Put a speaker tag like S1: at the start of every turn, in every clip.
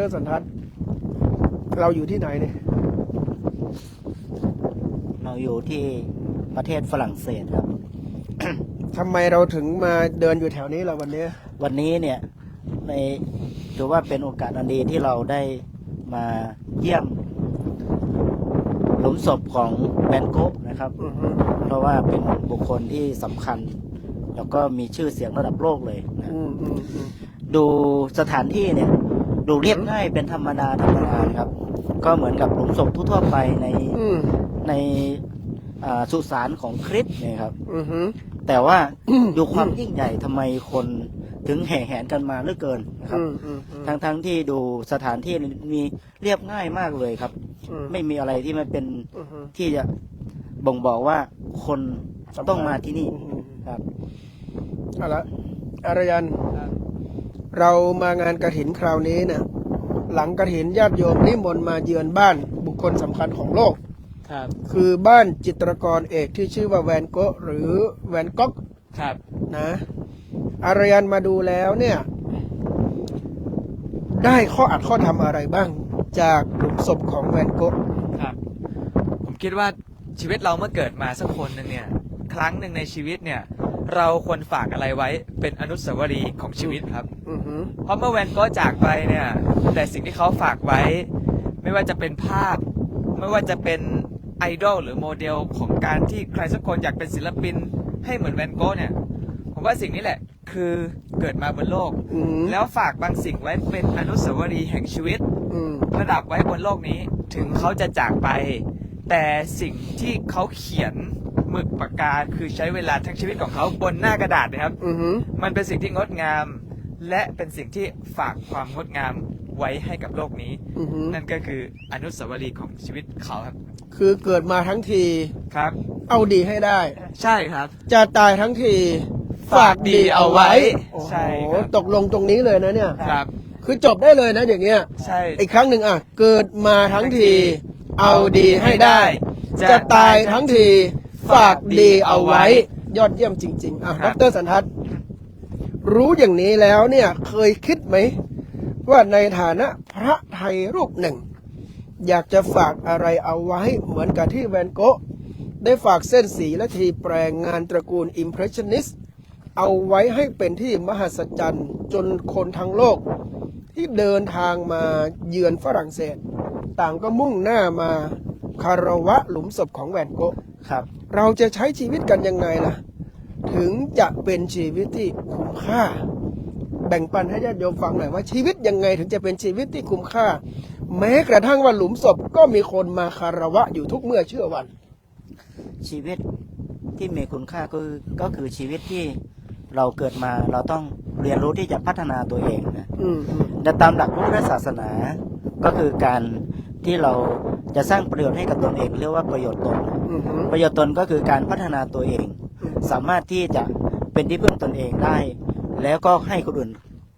S1: รสันทัศน์เราอยู่ที่ไหนเนี่ย
S2: เราอยู่ที่ประเทศฝรั่งเศสครับ
S1: ทำไมเราถึงมาเดินอยู่แถวนี้เราวันนี้
S2: วันนี้เนี่ยในถือว่าเป็นโอกาสอันดีที่เราได้มาเยี่ยมหลุมศพของแบนโกะนะครับ
S1: อือฮึ
S2: เพราะว่าเป็นบุคคลที่สำคัญ แล้วก็มีชื่อเสียงระดับโลกเลยนะ
S1: อืมอืมอืม
S2: ดูสถานที่เนี่ย ดูเรียบง่ายเป็นธรรมดาธรรมดาครับ ก็เหมือนกับหลุมศพทั่วๆไปใน
S1: อืม
S2: ในอ่าสุสานของคริสต์เนี่ยครับ
S1: อือฮึ
S2: แต่ว่าดูความยิ่งใหญ่ทำไมคนถึงแห่แหนกันมาเหลือเกินนะครับ
S1: อืมอืมอืม
S2: ทั้งทั้งที่ดูสถานที่มีเรียบง่ายมากเลยครับ
S1: อืม
S2: ไม่มีอะไรที่มันเป็น
S1: อือฮึ
S2: ที่จะบ่งบอกว่าคนต้องมาที่นี่
S1: อืม
S2: ครับ
S1: เอาละอารยัน เรามางานกระถินคราวนี้เนี่ยหลังกระถินญาติโยมนิมนต์มาเยือนบ้านบุคคลสำคัญของโลก
S3: ครับ
S1: คือบ้านจิตรกรเอกที่ชื่อว่าแวนโกะหรือแวนก๊อก
S3: ครับ
S1: นะอารยันมาดูแล้วเนี่ย ได้ข้ออัดข้อทำอะไรบ้าง จากหลุมศพของแวนโกะ
S3: ครับ ผมคิดว่าชีวิตเราเมื่อเกิดมาสักคนหนึ่งเนี่ย ครั้งหนึ่งในชีวิตเนี่ย เราควรฝากอะไรไว้เป็นอนุสาวรีย์ของชีวิตครับ
S1: อือหือ
S3: เพราะเมื่อแวนโก็จากไปเนี่ย แต่สิ่งที่เขาฝากไว้ ไม่ว่าจะเป็นภาพ ไม่ว่าจะเป็นไอดอลหรือโมเดลของการที่ใครสักคนอยากเป็นศิลปิน ให้เหมือนแวนโก้เนี่ย ผมว่าสิ่งนี้แหละ คือเกิดมาบนโลก
S1: อือหือ
S3: แล้วฝากบางสิ่งไว้เป็นอนุสาวรีย์แห่งชีวิต
S1: อืม
S3: ระดับไว้บนโลกนี้ถึงเขาจะจากไป แต่สิ่งที่เขาเขียนหมึกปากกาคือใช้เวลาทั้งชีวิตของเขาบนหน้ากระดาษนะครับ
S1: อือหือ
S3: มันเป็นสิ่งที่งดงาม และเป็นสิ่งที่ฝากความงดงามไว้ให้กับโลกนี้
S1: อือหือ
S3: นั่นก็คืออนุสาวรีย์ของชีวิตเขาครับ
S1: คือเกิดมาทั้งที
S3: ครับ
S1: เอาดีให้ได้
S3: ใช่ครับ
S1: จะตายทั้งทีฝากดีเอาไว้
S3: ใช่
S1: โอ้
S3: ค
S1: โห
S3: รับ
S1: ตกลงตรงนี้เลยนะเนี่ย
S3: ครับ
S1: คือจบได้เลยนะอย่างเงี้ย
S3: ใช่
S1: อีกครั้งหนึ่งอะ เกิดมาทั้งที เอาดีให้ได้ จะตายทั้งที ฝากดีเอาไว้ ยอดเยี่ยมจริง ๆ อะดรสันทัศน์ รู้อย่างนี้แล้วเนี่ยเคยคิดไหม ว่าในฐานะพระไทยรูปหนึ่ง อยากจะฝากอะไรเอาไว้เหมือนกับที่แวนโกะได้ฝากเส้นสีและทีแปลงงานตระกูลอิมเพรสชันนิสเอาไว้ให้เป็นที่มหัศจรรย์จนคนทั้งโลก ที่เดินทางมาเยือนฝรั่งเศส ต่างก็มุ่งหน้ามาคารวะหลุมศพของแวนโกะ
S2: ครับ
S1: เราจะใช้ชีวิตกันยังไงล่ะ ถึงจะเป็นชีวิตที่คุ้มค่า แบ่งปันให้ญาติโยมฟังหน่อยว่าชีวิตยังไงถึงจะเป็นชีวิตที่คุ้มค่า แม้กระทั่งว่าหลุมศพก็มีคนมาคารวะอยู่ทุกเมื่อเชื่อวัน
S2: ชีวิตที่มีคุณค่าก็คือก็คือชีวิตที่เราเกิดมาเราต้องเรียนรู้ที่จะพัฒนาตัวเองนะ
S1: อืมอืม
S2: แต่ตามหลักพุทธศาสนาก็คือการที่เราจะสร้างประโยชน์ให้กับตนเอง เรียกว่าประโยชน์ตน
S1: อืมอืม
S2: ประโยชน์ตนก็คือการพัฒนาตัวเอง สามารถที่จะเป็นที่พึ่งตนเองได้ แล้วก็ให้คนอื่น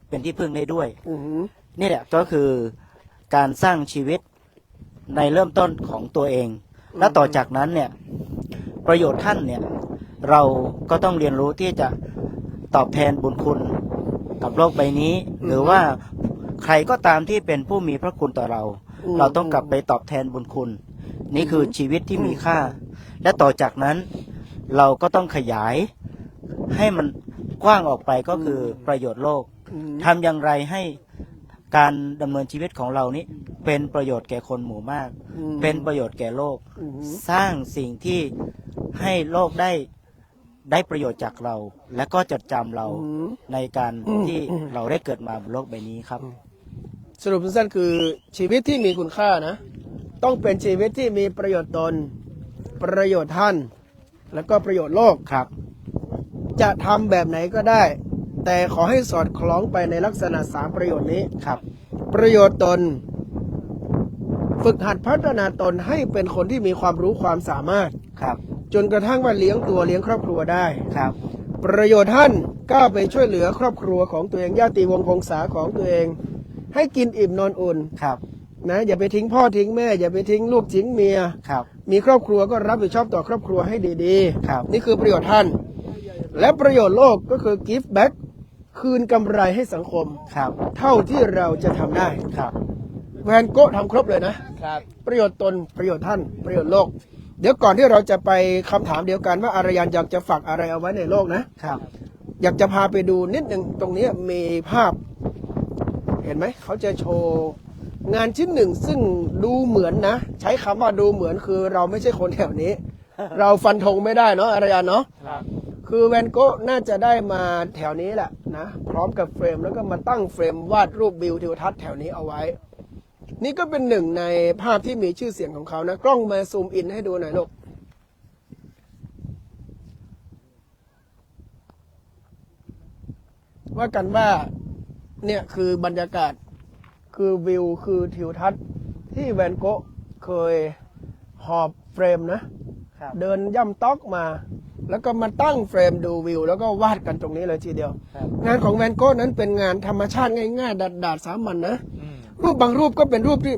S2: เป็นที่พึ่งได้ด้วย
S1: อืม
S2: นี่แหละก็คือการสร้างชีวิตในเริ่มต้นของตัวเอง และต่อจากนั้นเนี่ยประโยชน์ท่านเนี่ยเราก็ต้องเรียนรู้ที่จะตอบแทนบุญคุณกับโลกใบนี้ หรือว่าใครก็ตามที่เป็นผู้มีพระคุณต่อเรา เราต้องกลับไปตอบแทนบุญคุณ นี่คือชีวิตที่มีค่า และต่อจากนั้น เราก็ต้องขยายให้มันกว้างออกไปก็คือประโยชน์โลก
S1: อืม
S2: ทำอย่างไรให้การดำเนินชีวิตของเรานี้ เป็นประโยชน์แก่คนหมู่มาก
S1: อืม
S2: เป็นประโยชน์แก่โลก
S1: อืม
S2: สร้างสิ่งที่ให้โลกได้ได้ประโยชน์จากเรา และก็จดจำเรา
S1: อืม
S2: ในการ
S1: อืม
S2: ที่
S1: อืม
S2: เราได้เกิดมาบนโลกใบนี้ครับ
S1: สรุปสั้นๆคือชีวิตที่มีคุณค่านะ ต้องเป็นชีวิตที่มีประโยชน์ตนประโยชน์ท่าน แล้วก็ประโยชน์โลก
S2: ครับ
S1: จะทำแบบไหนก็ได้ แต่ขอให้สอดคล้องไปในลักษณะสามประโยชน์นี้
S2: ครับ
S1: ประโยชน์ตน ฝึกหัดพัฒนาตนให้เป็นคนที่มีความรู้ความสามารถ
S2: ครับ
S1: จนกระทั่งว่าเลี้ยงตัวเลี้ยงครอบครัวได้
S2: ครับ
S1: ประโยชน์ท่านก้าวไปช่วยเหลือครอบครัวของตัวเองญาติวงศ์พงษาของตัวเอง ให้กินอิ่มนอนอุ่น
S2: ครับ
S1: นะอย่าไปทิ้งพ่อทิ้งแม่ อย่าไปทิ้งลูกทิ้งเมีย
S2: ครับ
S1: มีครอบครัวก็รับผิดชอบต่อครอบครัวให้ดี
S2: ครับ
S1: นี่คือประโยชน์ท่าน และประโยชน์โลกก็คือ give back คืนกำไรให้สังคม
S2: ครับ
S1: เท่าที่เราจะทำได้
S2: ครับ
S1: แวนโก้ทำครบเลยนะ
S3: ครับ
S1: ประโยชน์ตนประโยชน์ท่าน ประโยชน์โลก เดี๋ยวก่อนที่เราจะไปคำถามเดียวกันว่าอารยันอยากจะฝากอะไรเอาไว้ในโลกนะ
S2: ครับ
S1: อยากจะพาไปดูนิดหนึ่งตรงนี้มีภาพ เห็นไหม เขาจะโชว์ งานชิ้นหนึ่งซึ่งดูเหมือนนะ ใช้คำว่าดูเหมือนคือเราไม่ใช่คนแถวนี้ เราฟันธงไม่ได้เนาะอารยันเนาะ
S3: ครับ
S1: คือแวนโก้น่าจะได้มาแถวนี้แหละนะ พร้อมกับเฟรมแล้วก็มาตั้งเฟรมวาดรูปวิวทิวทัศน์แถวนี้เอาไว้ นี่ก็เป็นหนึ่งในภาพที่มีชื่อเสียงของเขานะ กล้องมาซูมอินให้ดูหน่อยลูกว่ากันว่าเนี่ยคือบรรยากาศ คือวิวคือทิวทัศน์ที่แวนโก้เคยหอบเฟรมนะ
S2: ครับ
S1: เดินย่ำต๊อกมา แล้วก็มาตั้งเฟรมดูวิว แล้วก็วาดกันตรงนี้เลยทีเดียว
S2: ครับ
S1: งานของแวนโก้นั้นเป็นงานธรรมชาติง่ายๆดาดๆสามัญนะ
S3: อืม
S1: รูปบางรูปก็เป็นรูปที่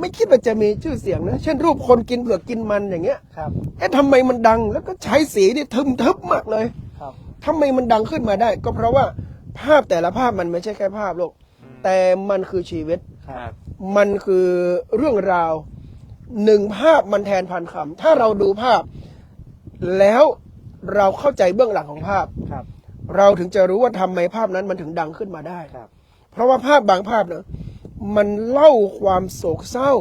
S1: ไม่คิดว่าจะมีชื่อเสียงนะ เช่นรูปคนกินเผือกกินมันอย่างเงี้ย
S2: ครับ
S1: เอ๊ะทำไมมันดังแล้วก็ใช้สีนี่ทึมทึบมากเลย
S2: ครับ
S1: ทำไมมันดังขึ้นมาได้ ก็เพราะว่าภาพแต่ละภาพมันไม่ใช่แค่ภาพโลก แต่มันคือชีวิต
S3: ครับ
S1: มันคือเรื่องราวหนึ่งภาพมันแทนพันคำถ้าเราดูภาพ แล้วเราเข้าใจเบื้องหลังของภาพ
S2: ครับ
S1: เราถึงจะรู้ว่าทำไมภาพนั้นมันถึงดังขึ้นมาได้
S2: ครับ
S1: เพราะว่าภาพบางภาพเนะมันเล่าความโศกเศร้า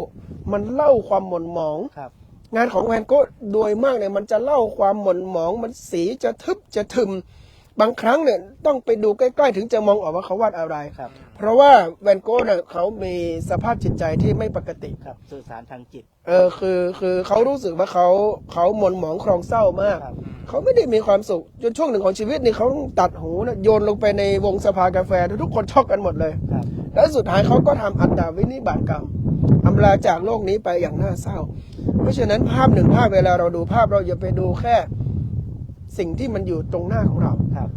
S1: มันเล่าความหม่นหมอง
S2: ครับ
S1: งานของแวนโก้โดยมากเนี่ยมันจะเล่าความหม่นหมอง มันสีจะทึบจะทึม บางครั้งเนี่ยต้องไปดูใกล้ๆ ถึงจะมองออกว่าเขาวาดอะไร
S2: ครับ
S1: เพราะว่าแวนโก้เนี่ยเขามีสภาพจิตใจที่ไม่ปกติ
S2: ครับสื่อสารทางจิต
S1: เออคือคือเขารู้สึกว่าเขาเขาหม่นหมองครองเศร้ามาก
S2: ครับ
S1: เขาไม่ได้มีความสุขจนช่วงหนึ่งของชีวิตนี่เขาต้องตัดหูนะโยนลงไปในวงสภากาแฟทุกคนช็อกกันหมดเลย
S2: ครับ
S1: แล้วสุดท้ายเขาก็ทำอัตตาวินิบาตกรรมอำลาจากโลกนี้ไปอย่างน่าเศร้า เพราะฉะนั้นภาพหนึ่งภาพเวลาเราดูภาพเราอย่าไปดูแค่ สิ่งที่มันอยู่ตรงหน้าของเรา
S2: ครับ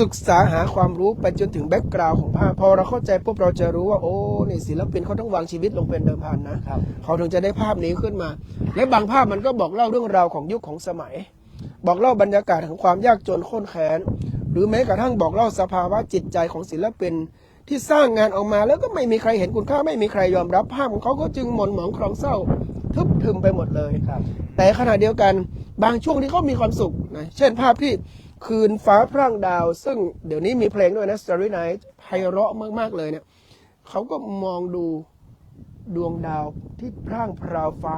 S1: ศึกษาหาความรู้ไปจนถึงแบ็กกราวด์ของภาพพอเราเข้าใจปุ๊บเราจะรู้ว่าโอ้นี่ศิลปินเขาต้องวางชีวิตลงเป็นเดิมพันนะ
S2: ครับ
S1: เขาถึงจะได้ภาพนี้ขึ้นมา และบางภาพมันก็บอกเล่าเรื่องราวของยุคของสมัย บอกเล่าบรรยากาศของความยากจนข้นแค้นหรือแม้กระทั่งบอกเล่าสภาวะจิตใจของศิลปินที่สร้างงานออกมาแล้วก็ไม่มีใครเห็นคุณค่าไม่มีใครยอมรับภาพของเขาก็จึงหม่นหมองครองเศร้า ทึบทึมไปหมดเลย
S2: ครับ
S1: แต่ขณะเดียวกันบางช่วงที่เขามีความสุขนะเช่นภาพที่คืนฟ้าพร่างดาว ซึ่งเดี๋ยวนี้มีเพลงด้วยนะ Starry Night ไพเราะมากๆเลยเนี่ยเขาก็มองดูดวงดาวที่พร่างพราวฟ้า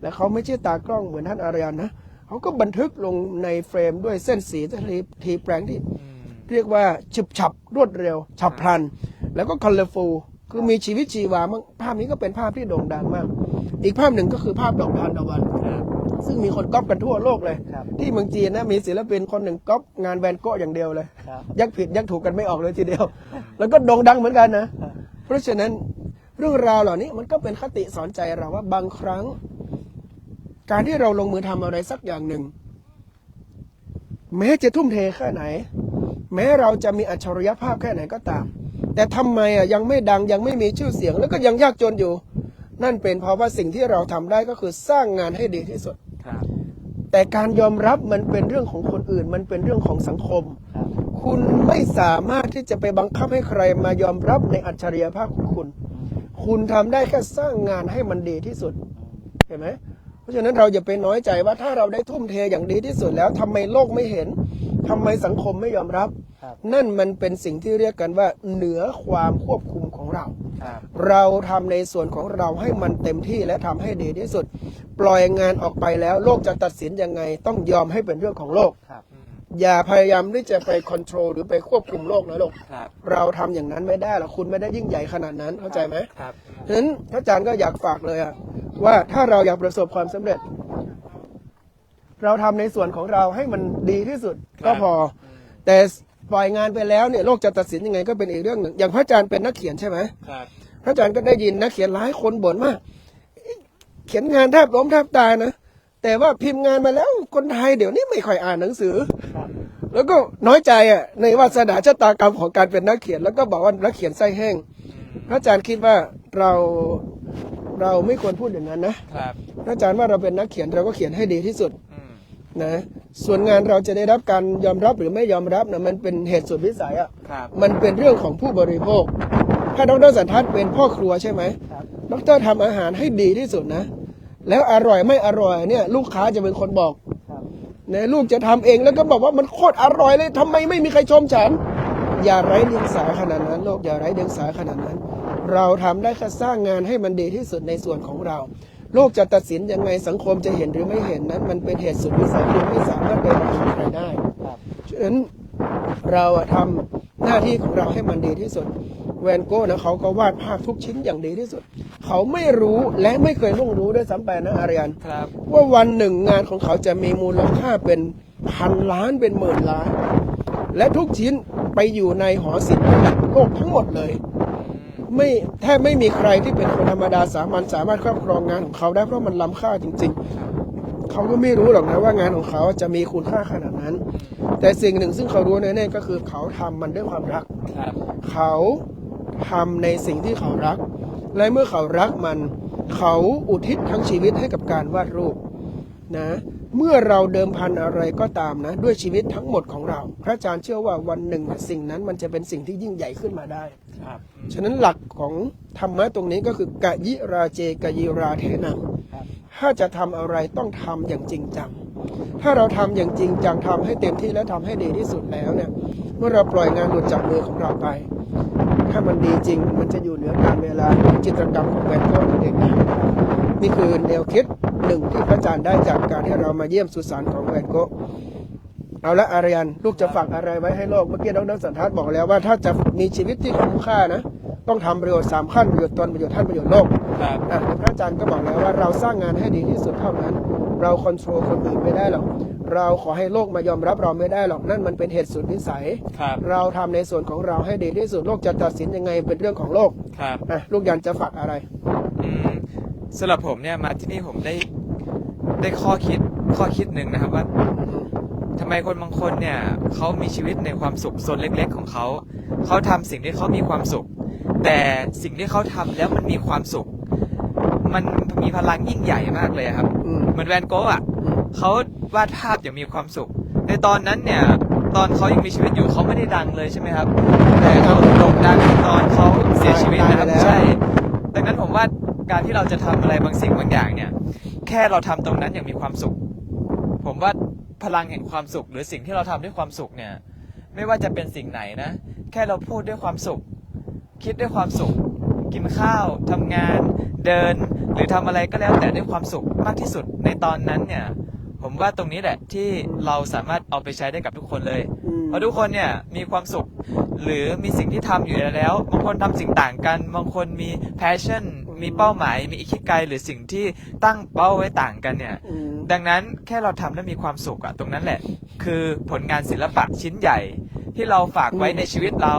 S1: และเขาไม่ใช่ตากล้องเหมือนท่านอารยันนะเขาก็บันทึกลงในเฟรมด้วยเส้นสีทีทีแปลงที่ เรียกว่าฉึบฉับรวดเร็ว ฉับพลัน แล้วก็คัลเลอร์ฟู คือมีชีวิตชีวามากภาพนี้ก็เป็นภาพที่โด่งดังมาก อีกภาพหนึ่งก็คือภาพดอกทานตะวัน ซึ่งมีคนก๊อปกันทั่วโลกเลย
S2: ครับ
S1: ที่เมืองจีนนะมีศิลปินคนหนึ่งก๊อปงานแวนโก้อย่างเดียวเลย
S2: ครับ
S1: ยักผิดยักถูกกันไม่ออกเลยทีเดียว แล้วก็โด่งดังเหมือนกันนะ เพราะฉะนั้นเรื่องราวเหล่านี้มันก็เป็นคติสอนใจเราว่าบางครั้ง การที่เราลงมือทำอะไรสักอย่างหนึ่ง แม้จะทุ่มเทแค่ไหน แม้เราจะมีอัจฉริยภาพแค่ไหนก็ตาม แต่ทำไมอะยังไม่ดังยังไม่มีชื่อเสียงแล้วก็ยังยากจนอยู่ นั่นเป็นเพราะว่าสิ่งที่เราทำได้ก็คือสร้างงานให้ดีที่สุด
S3: ครับ
S1: แต่การยอมรับมันเป็นเรื่องของคนอื่น มันเป็นเรื่องของสังคม
S2: ครับ
S1: คุณไม่สามารถที่จะไปบังคับให้ใครมายอมรับในอัจฉริยภาพของคุณ คุณทำได้แค่สร้างงานให้มันดีที่สุด เห็นไหมเพราะฉะนั้นเราอย่าไปน้อยใจว่าถ้าเราได้ทุ่มเทอย่างดีที่สุดแล้วทำไมโลกไม่เห็นทำไมสังคมไม่ยอมรับ
S2: ครับ
S1: นั่นมันเป็นสิ่งที่เรียกกันว่าเหนือความควบคุมของเรา
S3: ครับ
S1: เราทำในส่วนของเราให้มันเต็มที่และทำให้ดีที่สุด ปล่อยงานออกไปแล้วโลกจะตัดสินยังไง ต้องยอมให้เป็นเรื่องของโลก
S2: ครับ
S1: อย่าพยายามที่จะไปคอนโทรลหรือไปควบคุมโลกนะลูก
S3: ครับ
S1: เราทำอย่างนั้นไม่ได้หรอกคุณไม่ได้ยิ่งใหญ่ขนาดนั้นเข้าใจไหม
S3: ครับ
S1: ฉะนั้นพระอาจารย์ก็อยากฝากเลยอะว่าถ้าเราอยากประสบความสำเร็จ เราทำในส่วนของเราให้มันดีที่สุดก็พอ แต่ ปล่อยงานไปแล้วเนี่ยโลกจะตัดสินยังไงก็เป็นอีกเรื่องหนึ่ง อย่างพระอาจารย์เป็นนักเขียนใช่ไหม
S3: ครับ
S1: พระอาจารย์ก็ได้ยินนักเขียนหลายคนบ่นมากเขียนงานแทบล้มแทบตายนะแต่ว่าพิมพ์งานมาแล้วคนไทยเดี๋ยวนี้ไม่ค่อยอ่านหนังสือ
S2: ครับ
S1: แล้วก็น้อยใจอะในวาสนาชะตากรรมของการเป็นนักเขียน แล้วก็บอกว่านักเขียนไส้แห้ง พระอาจารย์คิดว่าเราเราไม่ควรพูดอย่างนั้นนะครับ พระอาจารย์ว่าเราเป็นนักเขียนเราก็เขียนให้ดีที่สุด
S3: อืม
S1: นะส่วนงานเราจะได้รับการยอมรับหรือไม่ยอมรับนะมันเป็นเหตุสุดวิสัยอะ
S3: ครับ
S1: มันเป็นเรื่องของผู้บริโภค ถ้าดรสันทัศน์เป็นพ่อครัวใช่ไหม
S2: ครับ
S1: ดรทำอาหารให้ดีที่สุดนะ แล้วอร่อยไม่อร่อยเนี่ย ลูกค้าจะเป็นคนบอก
S2: ครับ
S1: นะลูกจะทำเองแล้วก็บอกว่ามันโคตรอร่อยเลยทำไมไม่มีใครชมฉัน อย่าไร้เดียงสาขนาดนั้นโลกอย่าไร้เดียงสาขนาดนั้น เราทำได้แค่สร้างงานให้มันดีที่สุดในส่วนของเรา โลกจะตัดสินยังไงสังคมจะเห็นหรือไม่เห็นนั้น มันเป็นเหตุสุดวิสัยคุณไม่สามารถไปบังคับใครได้
S2: ครับ
S1: ฉะนั้นเราอะทำหน้าที่ของเราให้มันดีที่สุดแวนโก้นะเขาก็วาดภาพทุกชิ้นอย่างดีที่สุด เขาไม่รู้และไม่เคยล่วงรู้ด้วยซ้ำไปนะอารยัน
S3: ครับ
S1: ว่าวันหนึ่งงานของเขาจะมีมูลค่าเป็นพันล้านเป็นหมื่นล้าน และทุกชิ้นไปอยู่ในหอศิลป์ระดับโลกทั้งหมดเลย ไม่แทบไม่มีใครที่เป็นคนธรรมดาสามัญสามารถครอบครองงานของเขาได้เพราะมันล้ำค่าจริง ๆ เขาก็ไม่รู้หรอกนะว่างานของเขาจะมีคุณค่าขนาดนั้น แต่สิ่งหนึ่งซึ่งเขารู้แน่ๆก็คือเขาทำมันด้วยความรัก
S3: ครับ
S1: เขาทำในสิ่งที่เขารัก และเมื่อเขารักมัน เขาอุทิศทั้งชีวิตให้กับการวาดรูปนะ เมื่อเราเดิมพันอะไรก็ตามนะ ด้วยชีวิตทั้งหมดของเรา พระอาจารย์เชื่อว่าวันหนึ่งน่ะสิ่งนั้นมันจะเป็นสิ่งที่ยิ่งใหญ่ขึ้นมาได้
S3: ครับ
S1: ฉะนั้นหลักของธรรมะตรงนี้ก็คือกะยิราเจกะยิราเทนัง
S2: ครับ
S1: ถ้าจะทำอะไรต้องทำอย่างจริงจัง ถ้าเราทำอย่างจริงจังทำให้เต็มที่และทำให้ดีที่สุดแล้วเนี่ย เมื่อเราปล่อยงานหลุดจากมือของเราไป ถ้ามันดีจริงมันจะอยู่เหนือการเวลาจิตรกรรมของแวนโก้นั่นเองนะ นี่คือแนวคิดหนึ่งที่พระอาจารย์ได้จากการที่เรามาเยี่ยมสุสานของแวนโก้เอาละอารยันลูกจะฝากอะไรไว้ให้โลกเมื่อกี้ดรสันทัศน์บอกแล้วว่าถ้าจะมีชีวิตที่คุ้มค่านะ ต้องทำประโยชน์สามขั้นประโยชน์ตนประโยชน์ท่านประโยชน์โลก
S3: ครับ
S1: อะพระอาจารย์ก็บอกแล้วว่าเราสร้างงานให้ดีที่สุดเท่านั้น เราคอนโทรลคนอื่นไม่ได้หรอกเราขอให้โลกมายอมรับเราไม่ได้หรอกนั่นมันเป็นเหตุสุดวิสัย
S3: ครับ
S1: เราทำในส่วนของเราให้ดีที่สุดโลกจะตัดสินยังไงเป็นเรื่องของโลก
S3: ครับ
S1: อะลูกยันจะฝากอะไร
S3: อืม สำหรับผมเนี่ยมาที่นี่ผมได้ได้ข้อคิดข้อคิดหนึ่งนะครับว่าทำไมคนบางคนเนี่ยเขามีชีวิตในความสุขโซนเล็ก ๆ ของเขา เขาทำสิ่งที่เขามีความสุข แต่สิ่งที่เขาทำแล้วมันมีความสุข มันมีพลังยิ่งใหญ่มากเลยครับ
S1: อืม
S3: เหมือนแวนโก้อะเขาวาดภาพอย่างมีความสุข ในตอนนั้นเนี่ยตอนเขายังมีชีวิตอยู่เขาไม่ได้ดังเลยใช่ไหมครับ แต่เขาโด่งดังตอนเขาเสียชีวิตนะครับ
S1: ตายไปแล้ว
S3: ใช่ ดังนั้นผมว่า การที่เราจะทำอะไรบางสิ่งบางอย่างเนี่ย แค่เราทำตรงนั้นอย่างมีความสุข ผมว่าพลังแห่งความสุข หรือสิ่งที่เราทำด้วยความสุขเนี่ย ไม่ว่าจะเป็นสิ่งไหนนะ แค่เราพูดด้วยความสุข คิดด้วยความสุข กินข้าวทำงาน เดิน หรือทำอะไรก็แล้วแต่ด้วยความสุขมากที่สุดในตอนนั้นเนี่ย ผมว่าตรงนี้แหละที่เราสามารถเอาไปใช้ได้กับทุกคนเลย
S1: อืม
S3: เพราะทุกคนเนี่ยมีความสุขหรือมีสิ่งที่ทำอยู่แล้ว บางคนทำสิ่งต่างกัน บางคนมี passion มีเป้าหมายมีอิคิไกหรือสิ่งที่ตั้งเป้าไว้ต่างกันเนี่ย
S1: อืม
S3: ดังนั้นแค่เราทำแล้วมีความสุขอะตรงนั้นแหละ คือผลงานศิลปะชิ้นใหญ่ ที่เราฝากไว้ในชีวิตเรา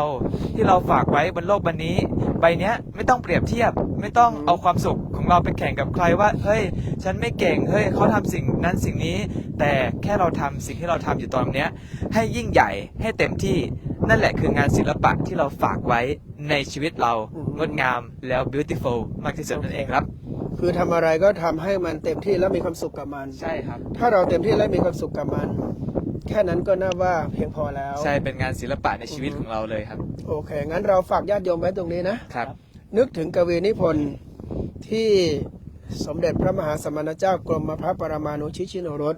S3: ที่เราฝากไว้บนโลกใบนี้ ใบเนี้ยไม่ต้องเปรียบเทียบ ไม่ต้องเอาความสุขของเราไปแข่งกับใครว่าเฮ้ย ฉันไม่เก่งเฮ้ยเขาทำสิ่งนั้นสิ่งนี้ แต่แค่เราทำสิ่งที่เราทำอยู่ตอนเนี้ย ให้ยิ่งใหญ่ให้เต็มที่ นั่นแหละคืองานศิลปะที่เราฝากไว้ในชีวิตเรา
S1: อืม
S3: งดงามแล้ว beautiful มากที่สุดนั่นเองครับ
S1: คือทำอะไรก็ทำให้มันเต็มที่และมีความสุขกับมัน
S3: ใช่ครับ
S1: ถ้าเราเต็มที่และมีความสุขกับมัน แค่นั้นก็น่าว่าเพียงพอแล้ว
S3: ใช่เป็นงานศิลปะในชีวิตของเราเลยครับ
S1: โอเค งั้นเราฝากญาติโยมไว้ตรงนี้นะ
S3: ครับ
S1: นึกถึงกวีนิพนธ์ที่สมเด็จพระมหาสมณเจ้ากรมพระปรมาณูชิชิโนรส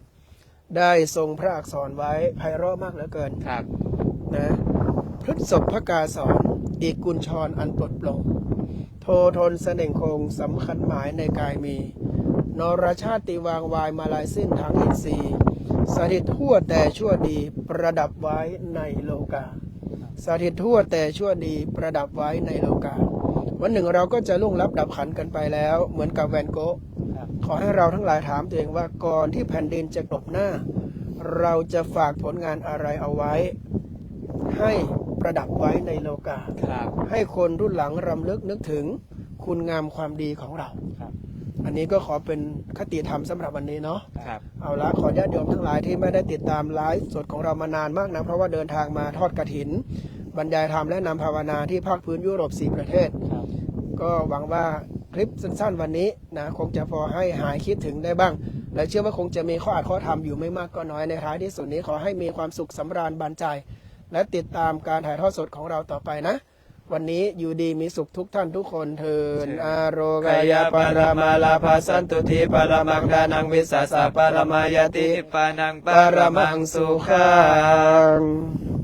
S1: ได้ทรงพระอักษรไว้ไพเราะมากเหลือเกิน
S3: ครับ
S1: นะ พฤกษบพระกาสอนอีกกุญชรอันปลดปลงโททนเสน่งคงสำคัญหมายในกายมี นรชาติวางวายมาลายสิ้นทางอินทรีย์สถิตทั่วแต่ชั่วดีประดับไว้ในโลกาสถิตทั่วแต่ชั่วดีประดับไว้ในโลกา วันหนึ่งเราก็จะล่วงลับดับขันกันไปแล้ว เหมือนกับแวนโกะ
S2: ครับ
S1: ขอให้เราทั้งหลายถามตัวเองว่าก่อนที่แผ่นดินจะกลบหน้า เราจะฝากผลงานอะไรเอาไว้ ให้ ประดับไว้ในโลกา
S3: ครับ
S1: ให้คนรุ่นหลังรำลึกนึกถึงคุณงามความดีของเรา
S2: ครับ
S1: อันนี้ก็ขอเป็นคติธรรมสำหรับวันนี้เนาะ
S3: ครับ
S1: เอาละขอญาติโยมทั้งหลายที่ไม่ได้ติดตามไลฟ์สดของเรามานานมากนะ เพราะว่าเดินทางมาทอดกระถิน บรรยายธรรมและนำภาวนาที่ภาคพื้นยุโรป 4 ประเทศ
S2: ครับ
S1: ก็หวังว่าคลิปสั้นๆวันนี้นะคงจะพอให้หายคิดถึงได้บ้าง และเชื่อว่าคงจะมีข้ออาจข้อธรรมอยู่ไม่มากก็น้อยในท้ายที่สุดนี้ขอให้มีความสุขสำราญบานใจ และติดตามการถ่ายทอดสดของเราต่อไปนะ วันนี้อยู่ดีมีสุขทุกท่านทุกคนเทินอาโรกายาปรมาลาภาสันตุทีปรมังดานังวิสสสะปรมายติ
S3: ปานัง
S1: ปรมังสุขัง